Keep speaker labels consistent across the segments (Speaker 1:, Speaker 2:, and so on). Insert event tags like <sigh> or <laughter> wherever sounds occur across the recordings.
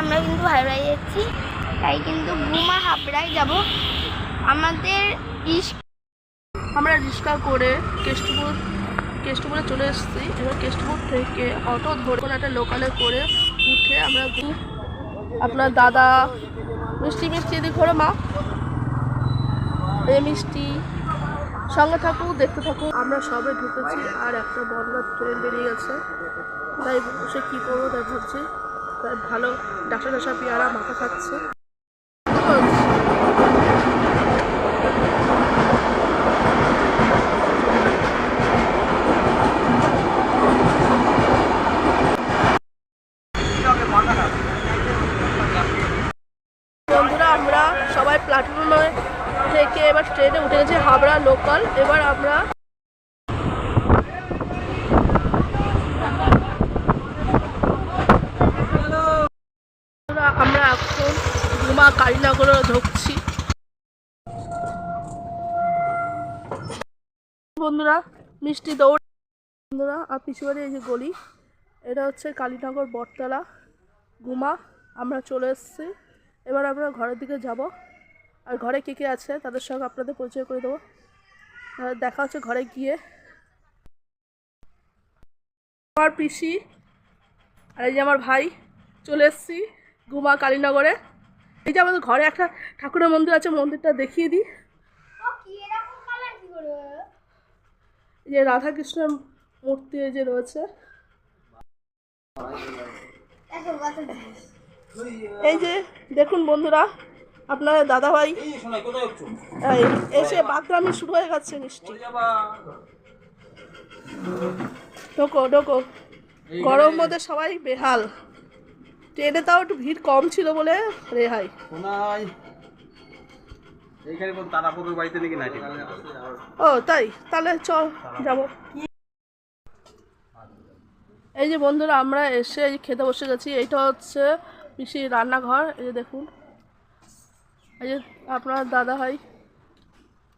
Speaker 1: আমরা কিন্তু হাবড়ায় যাচ্ছি। তাই কিন্তু গুমা হাবড়ায় যাব। আমাদের
Speaker 2: আমরা রিক্সা করে কেষ্টপুর কেষ্টপুরে চলে এসেছি। এবার কেষ্টপুর থেকে অটো ধরে একটা লোকালে করে উঠে আমরা আপনার দাদা মিষ্টি মিষ্টি এদিক ঘোরো, মা। এই মিষ্টি। সঙ্গে থাকুক দেখতে থাকুক আমরা সবে ঢুকেছি আর একটা বন্যার ট্রেন বেরিয়ে গেছে। তাই বসে কী করব তাই ভাবছি ভালো ডাসা ডাসা পেয়ারা মাথা খাচ্ছে। প্ল্যাটফর্মে থেকে এবার ট্রেনে উঠে গেছি হাবড়া লোকাল এবার আমরা বন্ধুরা, আমরা এখন ঘুমা কালীনগরে ঢুকছি বন্ধুরা, মিষ্টি দৌড়। বন্ধুরা, আর পিছুবাড়ি এই যে গলি, এটা হচ্ছে কালীনগর বটতলা। গুমা, আমরা চলে এসেছি। এবার আমরা ঘরের দিকে যাব। আর ঘরে কে কে আছে, তাদের সঙ্গে আপনাদের পরিচয় করে দেবো। দেখা হচ্ছে ঘরে গিয়ে। আমার পিসি, আর এই যে আমার ভাই, চলে এসেছি গুমা কালীনগরে। এই যে আমাদের ঘরে একটা ঠাকুরের মন্দির আছে, মন্দিরটা দেখিয়ে দিই। যে রাধাকৃষ্ণের মূর্তি যে রয়েছে। এই যে দেখুন বন্ধুরা আপনার দাদাভাই এই, এসে বাগরামি শুরু হয়ে গেছে মিষ্টি। ঢোকো ঢোকো। গরম মধ্যে সবাই বেহাল। ট্রেনে তাও একটু ভিড় কম ছিল বলে রেহাই।
Speaker 3: এইখানে কোন তারাপদর বাড়িতে নাকি নাইটি
Speaker 2: ও তাই? তাহলে চল যাব। এই যে বন্ধুরা আমরা এসে এই খেতে বসে গেছি। এইটা হচ্ছে পিসির রান্নাঘর এই যে দেখুন। এই যে আপনার দাদা ভাই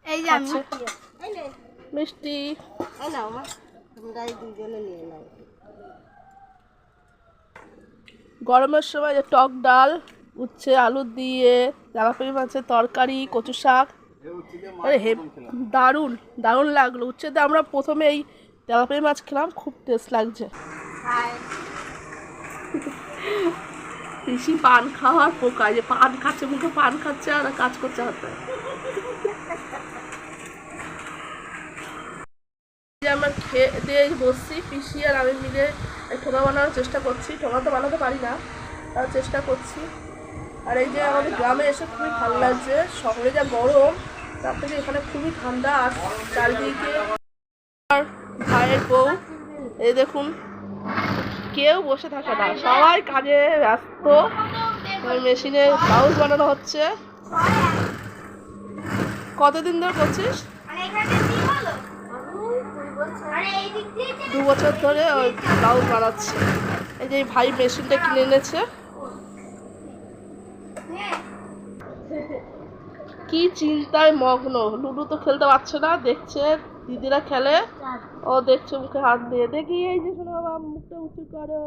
Speaker 1: এই যে আমি।
Speaker 2: আছে। মিষ্টি। গরমের সময় যে টক ডাল উচ্ছে, আলু দিয়ে তেলাপিয়া মাছের তরকারি, কচু শাক। আরে হে, দারুণ দারুণ লাগল। উচ্ছে দিয়ে আমরা প্রথমে এই তেলাপিয়া মাছ খেলাম, খুব টেস্ট লাগছে। পান খাওয়ার পোকা, যে পান খাচ্ছে, মুখে পান খাচ্ছে আর কাজ করছে হাতে। আমরা খেয়ে দিয়ে বসছি, পিসি আর আমি মিলে ঠোঙা বানানোর চেষ্টা করছি। ঠোঙা তো বানাতে পারি না চেষ্টা করছি। আর এই যে আমাদের গ্রামে এসে খুবই ভালো লাগছে। শহরে যা গরম, তার থেকে এখানে খুবই ঠান্ডা আর চারিদিকে আর ভাইয়ের বউ। এই দেখুন, কেউ বসে থাকে না। সবাই কাজে ব্যস্ত। মেশিনে ব্লাউজ বানানো হচ্ছে। কতদিন ধরে করছিস? দু বছর ধরে ওই ব্লাউজ বানাচ্ছে। এই যে ভাই মেশিনটা কিনে এনেছে। <laughs> কি চিন্তায় মগ্ন? লুডু তো খেলতে পারছে না, দেখছে দিদিরা খেলে। ও দেখছে মুখে হাত দিয়ে। দেখি এই যে শোনো বাবা, মুখটা উঁচু করো।